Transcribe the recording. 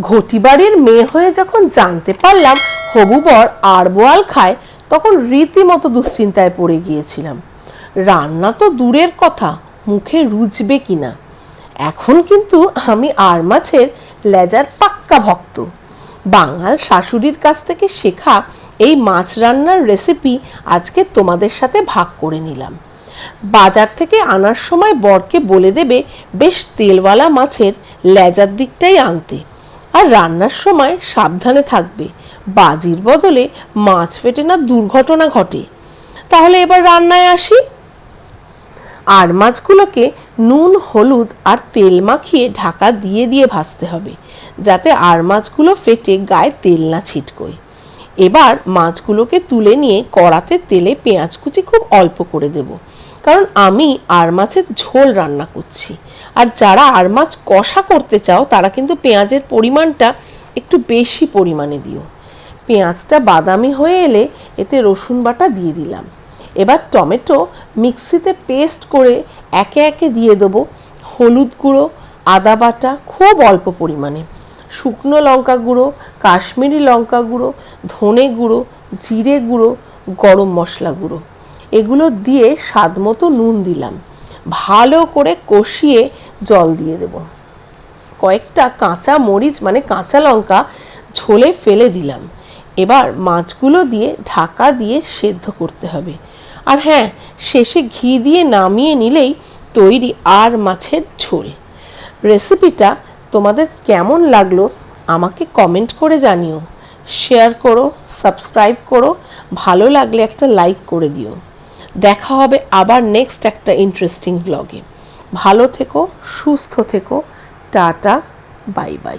ঘটিবাড়ির মেয়ে হয়ে যখন জানতে পারলাম হবু বর আর বোয়াল খায়, তখন রীতিমতো দুশ্চিন্তায় পড়ে গিয়েছিলাম। রান্না তো দূরের কথা, মুখে রুচবে কিনা? এখন কিন্তু আমি আর মাছের লেজার পাক্কা ভক্ত। বাঙাল শাশুড়ির কাছ থেকে শেখা এই মাছ রান্নার রেসিপি আজকে তোমাদের সাথে ভাগ করে নিলাম। বাজার থেকে আনার সময় বরকে বলে দেবে, বেশ তেলওয়ালা মাছের লেজার দিকটাই আনতে। আর রান্নার সময় সাবধানে থাকবে। বাজির বদলে মাছ ফেটে না দুর্ঘটনা ঘটে। তাহলে এবার রান্নায় আসি। আর মাছগুলোকে নুন, হলুদ আর তেল মাখিয়ে ঢাকা দিয়ে দিয়ে ভাজতে হবে, যাতে আর মাছগুলো ফেটে গায়ে তেল না ছিটকোয়। এবার মাছগুলোকে তুলে নিয়ে কড়াতে তেলে পেঁয়াজ কুচি খুব অল্প করে দেব। কারণ আমি আর মাছের ঝোল রান্না করছি। আর যারা আর মাছ কষা করতে চাও, তারা কিন্তু পেঁয়াজের পরিমাণটা একটু বেশি পরিমাণে দিও। পেঁয়াজটা বাদামি হয়ে এলে এতে রসুন বাটা দিয়ে দিলাম। এবার টমেটো মিক্সিতে পেস্ট করে একে একে দিয়ে দেবো। হলুদ গুঁড়ো, আদা বাটা, খুব অল্প পরিমাণে। শুকনো লঙ্কা গুঁড়ো, কাশ্মীরি লঙ্কা গুঁড়ো, ধনে গুঁড়ো, জিরে গুঁড়ো, গরম মশলা গুঁড়ো। এগুলো দিয়ে স্বাদ মতো নুন দিলাম। ভালো করে কষিয়ে জল দিয়ে দেবো। কয়েকটা কাঁচা মরিচ মানে কাঁচা লঙ্কা, ঝোলে ফেলে দিলাম। এবার মাছগুলো দিয়ে ঢাকা দিয়ে সেদ্ধ করতে হবে। আর হ্যাঁ শেষে ঘি দিয়ে নামিয়ে নিলেই তৈরি আর মাছের ঝোল। রেসিপিটা তোমাদের কেমন লাগল আমাকে কমেন্ট করে জানিও। শেয়ার করো, সাবস্ক্রাইব করো, ভালো লাগলে একটা লাইক করে দিও। দেখা হবে আবার নেক্সট একটা ইন্টারেস্টিং ব্লগে ভালো থেকো সুস্থ থেকো টাটা বাই বাই